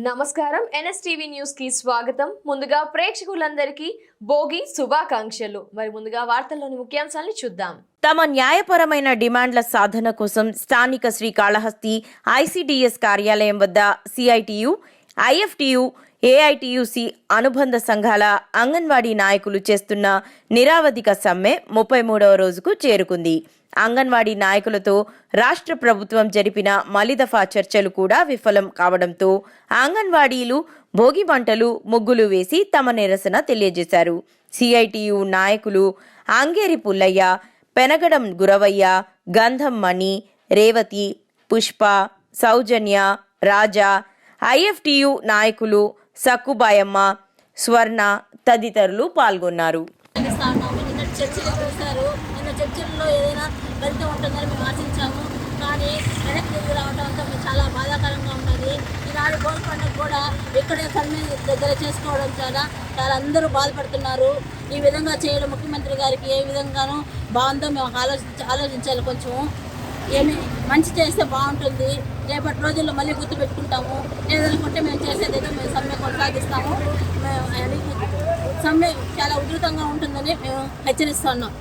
నమస్కారం. ఎన్ఎస్టీవీ న్యూస్కి స్వాగతం. ముందుగా ప్రేక్షకులందరికీ భోగి శుభాకాంక్షలు. మరి ముందుగా వార్తల్లోని ముఖ్యాంశాలను చూద్దాం. తమ న్యాయపరమైన డిమాండ్ల సాధన కోసం స్థానిక శ్రీకాళహస్తి ఐసిడిఎస్ కార్యాలయం వద్ద సిఐటియు ఐఎఫ్టియు ఏఐటియుసి అనుబంధ సంఘాల అంగన్వాడీ నాయకులు చేస్తున్న నిరావధిక సమ్మె ముప్పై మూడవ రోజుకు చేరుకుంది. అంగన్వాడీ నాయకులతో రాష్ట్ర ప్రభుత్వం జరిపిన మలిదఫా చర్చలు కూడా విఫలం కావడంతో అంగన్వాడీలు భోగి మంటలు ముగ్గులు వేసి తమ నిరసన తెలియజేశారు. సిఐటియు నాయకులు అంగేరి పుల్లయ్య పెనగడం గురవయ్య గంధం మణి రేవతి పుష్ప సౌజన్య రాజా ఐఎఫ్టియు నాయకులు సక్కుబాయమ్మ స్వర్ణ తదితరులు పాల్గొన్నారు. చేస్తా ఉన్నాము నిన్న చర్చలు చూశారు నిన్న చర్చల్లో ఏదైనా ఫలితం ఉంటుందని మేము ఆశించాము కానీ వెనక్కి తిరిగి రావడం అంతా చాలా బాధాకరంగా ఉన్నది ఈనాడు భోగి పండుగ కూడా ఇక్కడే సమ్మె దగ్గర చేసుకోవడం చాలా చాలా అందరూ బాధపడుతున్నారు ఈ విధంగా చేయడం ముఖ్యమంత్రి గారికి ఏ విధంగానూ బాగుందో మేము ఆలోచించి ఆలోచించాలి కొంచెం. ఏమి మంచి చేస్తే బాగుంటుంది. రేపటి రోజుల్లో మళ్ళీ గుర్తు పెట్టుకుంటాము లేదనుకుంటే మేము చేసేది ఏదో మేము సమ్మె కొనసాగిస్తాము. మేము సమ్మె చాలా ఉధృతంగా ఉంటుందని మేము హెచ్చరిస్తున్నాం.